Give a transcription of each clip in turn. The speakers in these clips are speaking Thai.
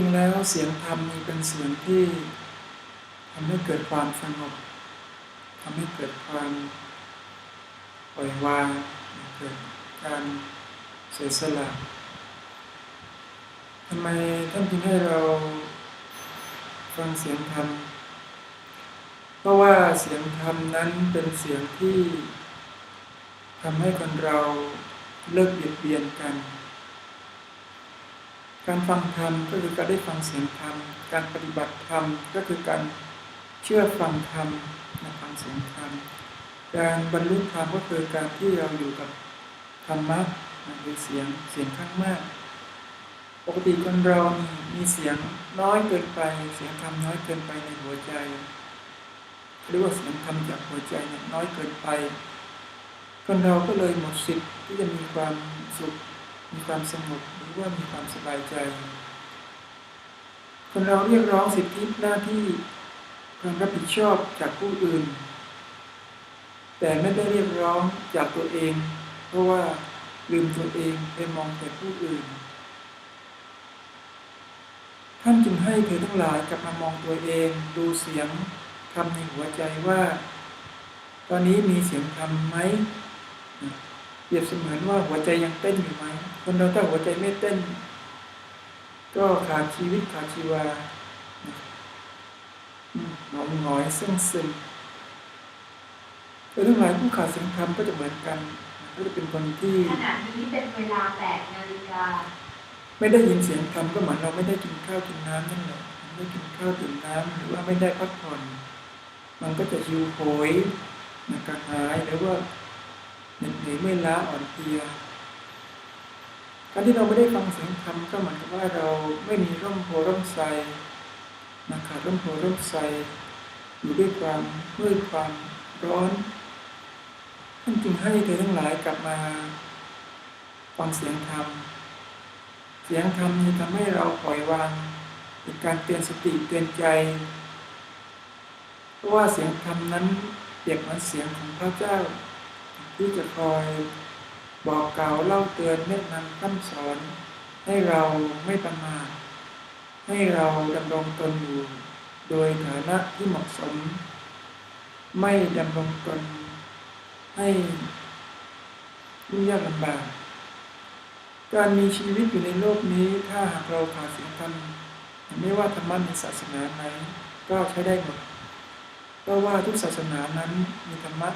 ริงๆแล้วเสียงธรรมนี่เป็นเสียงที่ทำให้เกิดความสงบทำให้เกิดความปล่อยวางเกิดการเสียสละทำไมท่านจึงให้เราฟังเสียงธรรม เพราะว่าเสียงธรรมนั้นเป็นเสียงที่ทำให้คนเราเลิกเบียดเบียนกัน การฟังธรรมก็คือการได้ฟังเสียงธรรม การปฏิบัติธรรมก็คือการเชื่อฟังธรรมในฟังเสียงธรรม การบรรลุธรรมก็คือการที่เราอยู่กับธรรมะหรือเสียงเสียงข้างมาก ปกติคนเรานี่มีเสียงน้อยเกินไป เสียงธรรมน้อยเกินไปในหัวใจหรือว่าเสียงธรรมจากหัวใจเนี่ยน้อยเกินไป คนเราก็เลยหมดสิทธิ์ที่จะมีความสุข มีความสงบหรือว่ามีความสบายใจ คนเราเรียกร้องสิทธิหน้าที่ความรับผิดชอบจากผู้อื่น แต่ไม่ได้เรียกร้องจากตัวเอง เพราะว่าลืมตัวเองไปมองแต่ผู้อื่น ท่านจึงให้เธอทั้งหลายกลับมามองตัวเอง ดูเสียงทำในหัวใจว่า ตอนนี้มีเสียงทำไหม เปรียบเสมือนว่าหัวใจยังเต้นอยู่ไหมคนเราถ้าหัวใจไม่เต้น ก็ขาดชีวิตขาดชีวาหงอยหงอยซึ่งซึมแต่ทั้งหลายผู้ขาดเสียงธรรมก็จะเหมือนกัน ก็จะเป็นคนที่ขณะนี้เป็นเวลาแปดนาฬิกาไม่ได้ยินเสียงธรรมก็เหมือนเราไม่ได้กินข้าวกินน้ำนั่นแหละไม่ได้กินข้าวกินน้ำหรือว่าไม่ได้พักผ่อน มันก็จะหิวโหยนะกระหายหรือว่าเหน็ดเหนื่อยไม่ล้าอ่อนเพลียการที่เราไม่ได้ฟังเสียงธรรมก็เหมือนกับว่าเราไม่มีร่มโพร่มไทรนะขาดร่มโพร่มไทรอยู่ด้วยความมืดความร้อนท่านจึงให้เธอทั้งหลายกลับมาฟังเสียงธรรม เสียงธรรมนี้ทำให้เราปล่อยวางเป็นการเตือนสติเตือนใจ เพราะว่าเสียงธรรมนั้นเปรียบเหมือนเสียงของพระเจ้า ที่จะคอยบอกกล่าวเล่าเตือนแนะนำคำสอน ให้เราไม่ประมาทให้เราดำรงตนอยู่โดยฐานะที่เหมาะสม ไม่ดำรงตนให้ยุ่งยากลำบากการมีชีวิตอยู่ในโลกนี้ถ้าหากเราขาดเสียงธรรมไม่ว่าธรรมะในศาสนาไหนก็ใช้ได้หมดเพราะว่าทุกศาสนานั้นมีธรรมะ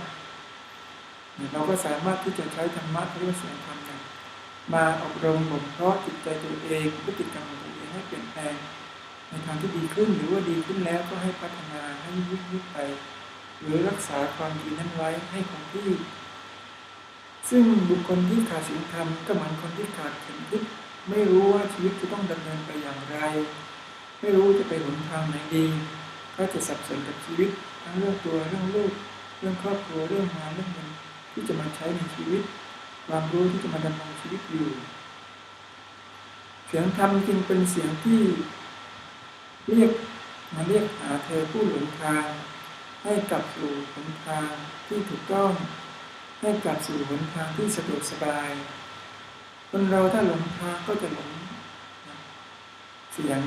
เราก็สามารถที่จะใช้ธรรมะเรียกว่าเสียงธรรมเนี่ยมาอบรมบ่มเพาะจิตใจตัวเองพฤติกรรมของตัวเองให้เปลี่ยนแปลงในทางที่ดีขึ้นหรือว่าดีขึ้นแล้วก็ให้พัฒนาให้ยิ่งยิ่งไป หรือรักษาความดีนั้นไว้ให้คงที่ ซึ่งบุคคลที่ขาดศีลธรรมก็เหมือนคนที่ขาดเข็มทิศไม่รู้ว่าชีวิตจะต้องดำเนินไปอย่างไร ไม่รู้จะไปหนทางไหนดี ก็จะสับสนกับชีวิตทั้งเรื่องตัวเรื่องลูกเรื่องครอบครัวเรื่องงานเรื่องเงิน ที่จะมาใช้ในชีวิต ความรู้ที่จะมาดำรงชีวิตอยู่ เสียงธรรมจึงเป็นเสียงที่เรียกมาเรียกหาเธอผู้หลงทาง ให้กลับสู่หนทางที่ถูกต้อง ให้กลับสู่หนทางที่สะดวกสบาย คนเราถ้าหลงทางก็จะหลงเสียง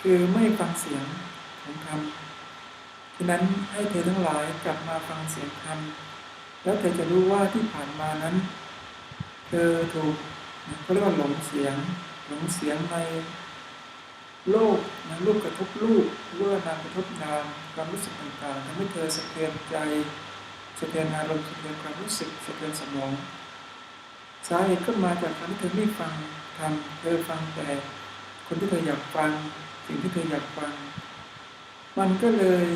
คือไม่ฟังเสียงของธรรมฉะนั้นให้เธอทั้งหลายกลับมาฟังเสียงธรรม แล้วเธอจะรู้ว่าที่ผ่านมานั้น เธอถูกเขาเรียกว่าหลงเสียง หลงเสียงในโลกนะรูปกระทบรูปเรื่อนามกระทบนามความรู้สึกต่างๆทำให้เธอสะเทือนใจสะเทือนอารมณ์สะเทือนความรู้สึกสะเทือนสมองสาเหตุก็มาจากการที่เธอไม่ฟังทำเธอฟังแต่คนที่เธออยากฟังสิ่งที่เธออยากฟัง มันก็เลย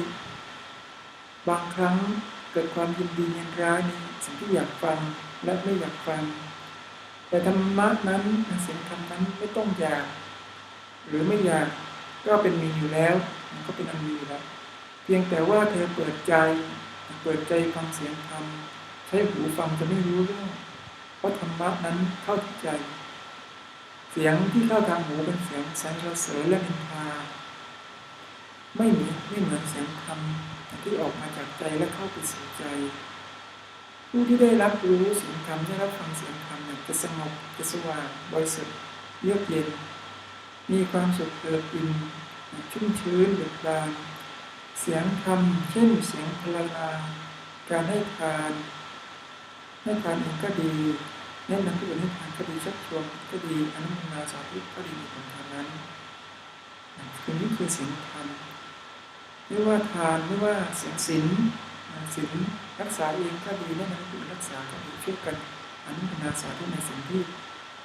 บางครั้ง เกิดความยินดียินร้ายในสิ่งที่อยากฟังและไม่อยากฟัง แต่ธรรมะนั้นเสียงธรรมนั้นไม่ต้องอยาก หรือไม่อยากก็เป็นมีอยู่แล้วมันก็เป็นอันมีอยู่แล้ว เพียงแต่ว่าเธอเปิดใจ เปิดใจฟังเสียงธรรมใช้หูฟังจะไม่รู้เรื่องเพราะธรรมะนั้นเข้าที่ใจ เสียงที่เข้าทางหูเป็นเสียงสรรเสริญและนินทาไม่เหมือนไม่เหมือนเสียงธรรม ที่ออกมาจากใจและเข้าไปสู่ใจ ผู้ที่ได้รับรู้เสียงธรรมได้รับฟังเสียงธรรมจะสงบจะสว่างบริสุทธิ์เยือกเย็น มีความสุขเกิดอิ่มชุ่มชื้นเบิกบานเสียงธรรมเช่นเสียงพลานาการให้ทานให้ทานเองก็ดีแนะนำผู้อื่นให้ทานก็ดีชักชวนก็ดีอนุโมทนาสาธุก็ดีในผลทานนั้นคือนี่คือเสียงธรรม ไม่ว่าทานไม่ว่าเสียงศีลศีลรักษาเองก็ดีแนะนำผู้อื่นรักษาก็ดีช่วยกันอนุโมทนาสาธุในสิ่งที่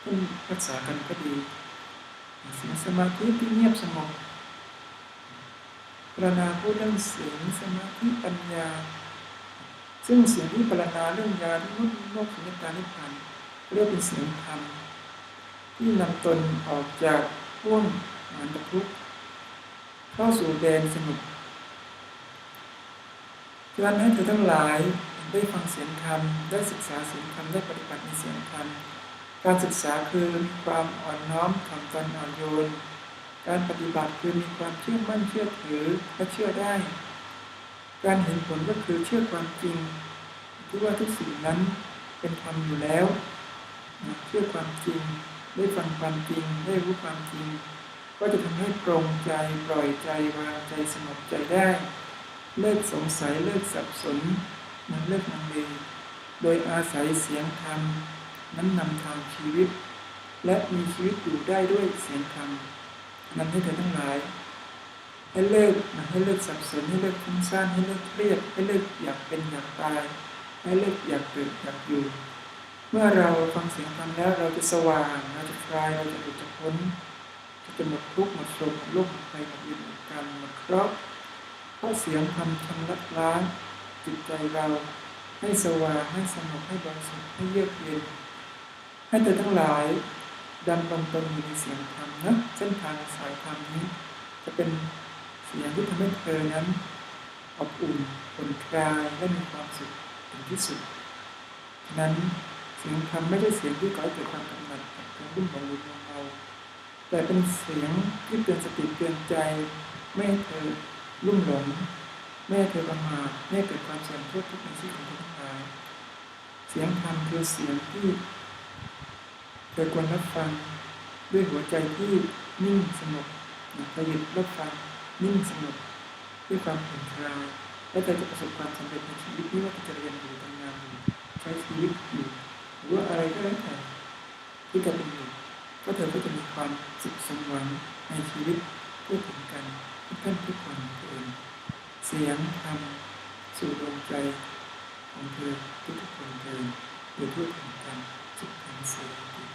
ท่านรักษากันก็ดีเสียงสมาธิที่เงียบสงบปรณนาพูดเรื่องเสียงสมาธิปัญญา ซึ่งเสียงที่ปรณนาเรื่องยาที่มุดโลกสุญญตานิพพานเรียกเป็นเสียงธรรมที่นำตนออกจากพ่วงมานตทุกข์เข้าสู่แดนสนุก การให้เธอทั้งหลายได้ฟังเสียงธรรมได้ศึกษาเสียงธรรมได้ปฏิบัติในเสียงธรรมการศึกษาคือมีความอ่อนน้อมถ่อมตนอ่อนโยน การปฏิบัติคือมีความเชื่อมั่นเชื่อถือและเชื่อได้ การเห็นผลก็คือเชื่อความจริงที่ว่าทุกสิ่งนั้นเป็นธรรมอยู่แล้ว เชื่อความจริง ได้ฟังความจริง ได้รู้ความจริง ก็จะทำให้ปรงใจปล่อยใจวางใจสงบใจได้ เลิกสงสัยเลิกสับสนมันเลิกนังเลโดยอาศัยเสียงธรรมนั้นนำทางชีวิต และมีชีวิตอยู่ได้ด้วยเสียงธรรมนั้นให้เธอทั้งหลาย ให้เลิกนะให้เลิกสับสนให้เลิกฟุ้งซ่านให้เลิกเครียดให้เลิกอยากเป็นอยากตายให้เลิกอยากเกิดอยากอยู่ เมื่อเราฟังเสียงธรรมแล้วเราจะสว่างเราจะคลายเราจะหลุดจากพ้นจะหมดทุกข์หมดโศกหมดโรคหมดภัยหมดเวรหมดกรรมหมดเคราะห์ ราะเสียงธรรมชำระล้างจิตใจเราให้สว่างให้สงบให้บริสุทธิ์ให้เยือกเย็นให้เธอทั้งหลายดำรงตนอยู่ในเสียงธรรมนะเส้นทางสายธรรมนี้ จะเป็นเสียงที่ทำให้เธอนั้นอบอุ่นผ่อนคลายและมีความสุขถึงที่สุด นั้นเสียงธรรมไม่ได้เสียงที่ก่อให้เกิดความกำหนัดกับความรุ่มหลงรุนเมาแต่เป็นเสียงที่เตือนสติเตือนใจไม่ให้เธอ รุ่มหลงไม่ให้เธอประมาทไม่ให้เกิดความเสื่อมโทษทุกข์ในชีวิตของเธอทั้งหลาย เสียงธรรมคือเสียงที่เธอควรรับฟังด้วยหัวใจที่นิ่งสงบประยุทธ์รับฟังนิ่งสงบด้วยความผ่อนคลายและเธอจะประสบความสำเร็จในชีวิตไม่ว่าจะเรียนอยู่ทำงานอยู่ใช้ชีวิตอยู่หรือว่าอะไรก็แล้วแต่ที่จะเป็นอยู่ก็เธอก็จะมีความสุขสมหวังในชีวิตทั่วถึงกัน ทุกท่านทุกคนเองเสียงธรรมสู่ดวงใจของเธอทุกๆคนเธอโดยทั่วถึงกันทุกท่านเสียง